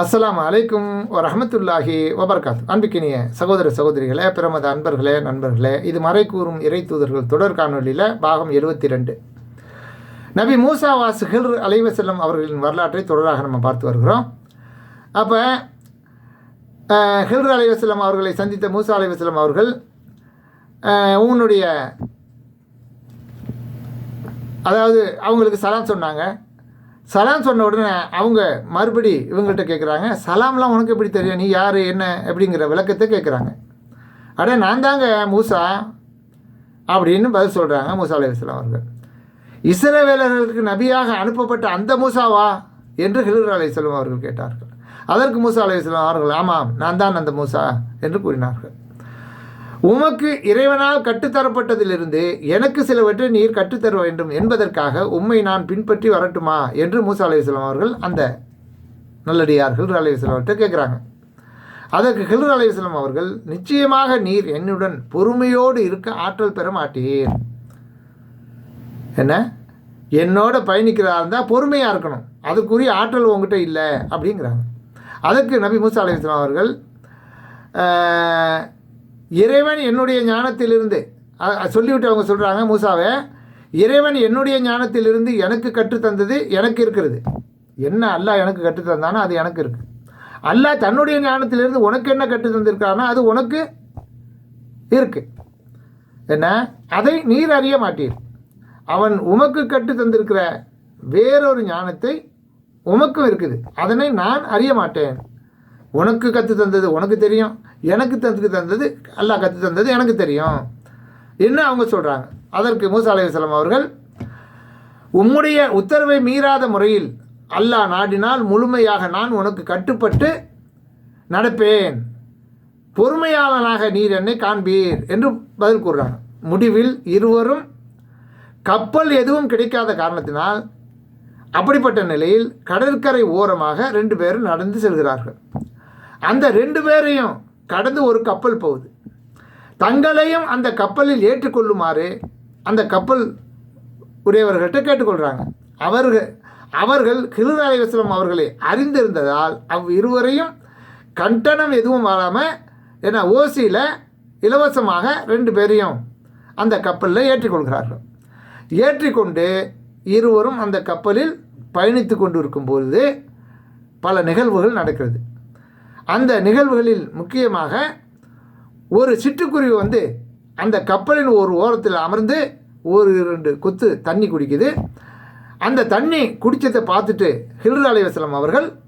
அஸ்ஸலாமு அலைக்கும் வரமத்துல்லாஹி வபர்காத் அன்பிக்கினிய சகோதர சகோதரிகளே பிரமத அன்பர்களே நண்பர்களே இது மறை கூறும் இறை தூதர்கள் தொடர் காணொலியில் பாகம் எழுபத்தி ரெண்டு நபி மூசா வாசுகள் அலைவசல்லம் அவர்களின் வரலாற்றை தொடராக நம்ம பார்த்து வருகிறோம். அப்போ ஹில்ர் அலைவசல்லம் அவர்களை சந்தித்த மூசா அலைவசல்லம் அவர்கள் உன்னுடைய அதாவது அவங்களுக்கு சலாம் சொன்னாங்க. சலாம் சொன்ன உடனே அவங்க மறுபடி இவங்கள்ட்ட கேட்குறாங்க சலாம்லாம் உனக்கு எப்படி தெரியும்? நீ யார்? என்ன? அப்படிங்கிற விளக்கத்தை கேட்குறாங்க அடே நான் தாங்க மூசா அப்படின்னு பதில் சொல்கிறாங்க மூசா அலைவாஸ்லாம் அவர்கள். இஸ்ரவேலர்களுக்கு நபியாக அனுப்பப்பட்ட அந்த மூசாவா என்று ஹிலர் அலைவாஸ்லாம் அவர்கள் கேட்டார்கள். அதற்கு மூசா அலைவாஸ்லாம் அவர்கள் ஆமாம் நான் தான் அந்த மூசா என்று கூறினார்கள். உமக்கு இறைவனால் கட்டுத்தரப்பட்டதிலிருந்து எனக்கு சிலவற்றை நீர் கற்றுத்தர வேண்டும் என்பதற்காக உம்மை நான் பின்பற்றி வரட்டுமா? என்று மூசா அலையாம் அவர்கள் அந்த நல்லடியார் ஹில்ரு அலையாம் அவர்கிட்ட கேட்குறாங்க அதற்கு ஹில்ரு அலையுஸ்லாம் அவர்கள் நிச்சயமாக நீர் என்னுடன் பொறுமையோடு இருக்க ஆற்றல் பெற மாட்டீர் என்ன? என்னோட பயணிக்கிறதா இருந்தால் பொறுமையாக இருக்கணும். அதுக்குரிய ஆற்றல் உங்ககிட்ட இல்லை. அப்படிங்கிறாங்க. அதுக்கு நபி மூசா அலையுஸ்லாம் அவர்கள் இறைவன் என்னுடைய ஞானத்திலிருந்து சொல்லிவிட்டு அவங்க சொல்கிறாங்க மூசாவை இறைவன் என்னுடைய ஞானத்திலிருந்து எனக்கு கற்றுத்தந்தது எனக்கு இருக்கிறது. என்ன அல்லாஹ் எனக்கு கற்றுத்தந்தானோ அது எனக்கு இருக்குது அல்லாஹ் தன்னுடைய ஞானத்திலிருந்து உனக்கு என்ன கற்றுத்தந்திருக்கானோ அது உனக்கு இருக்குது என்ன? அதை நீர் அறிய மாட்டீர். அவன் உமக்கு கற்று தந்திருக்கிற வேறொரு ஞானத்தை உமக்கும் இருக்குது. அதனை நான் அறிய மாட்டேன். உனக்கு கற்று தந்தது உனக்கு தெரியும். எனக்கு தந்து தந்தது அல்லாஹ் கற்று தந்தது எனக்கு தெரியும். என்ன அவங்க சொல்கிறாங்க அதற்கு மூசா அலைவாஸ்லாம் அவர்கள் உம்முடைய உத்தரவை மீறாத முறையில் அல்லாஹ் நாடினால் முழுமையாக நான் உனக்கு கட்டுப்பட்டு நடப்பேன். பொறுமையாளனாக நீர் என்னை காண்பீர் என்று பதில் கூறுறாங்க. முடிவில் இருவரும் கப்பல் எதுவும் கிடைக்காத காரணத்தினால் அப்படிப்பட்ட நிலையில் கடற்கரை ஓரமாக ரெண்டு பேரும் நடந்து செல்கிறார்கள். அந்த ரெண்டு பேரையும் கடந்து ஒரு கப்பல் போகுது. தங்களையும் அந்த கப்பலில் ஏற்றுக்கொள்ளுமாறு அந்த கப்பல் உடையவர்கள்ட்ட கேட்டுக்கொள்கிறாங்க அவர்கள் அவர்கள் கிருத அலைவாஸ்லம் அவர்களை அறிந்திருந்ததால் அவ் இருவரையும் கண்டனம் எதுவும் வராமல் ஏன்னா ஓசியில் இலவசமாக ரெண்டு பேரையும் அந்த கப்பலில் ஏற்றிக்கொள்கிறார்கள். ஏற்றிக்கொண்டு இருவரும் அந்த கப்பலில் பயணித்து கொண்டு இருக்கும்பொழுது பல நிகழ்வுகள் நடக்கிறது. அந்த நிகழ்வுகளில் முக்கியமாக ஒரு சிட்டுக்குருவி வந்து அந்த கப்பலின் ஒரு ஓரத்தில் அமர்ந்து ஒரு இரண்டு குத்து தண்ணி குடிக்குது. அந்த தண்ணி குடித்ததை பார்த்துட்டு ஹில்ரு அலைவாஸ்லம் அவர்கள்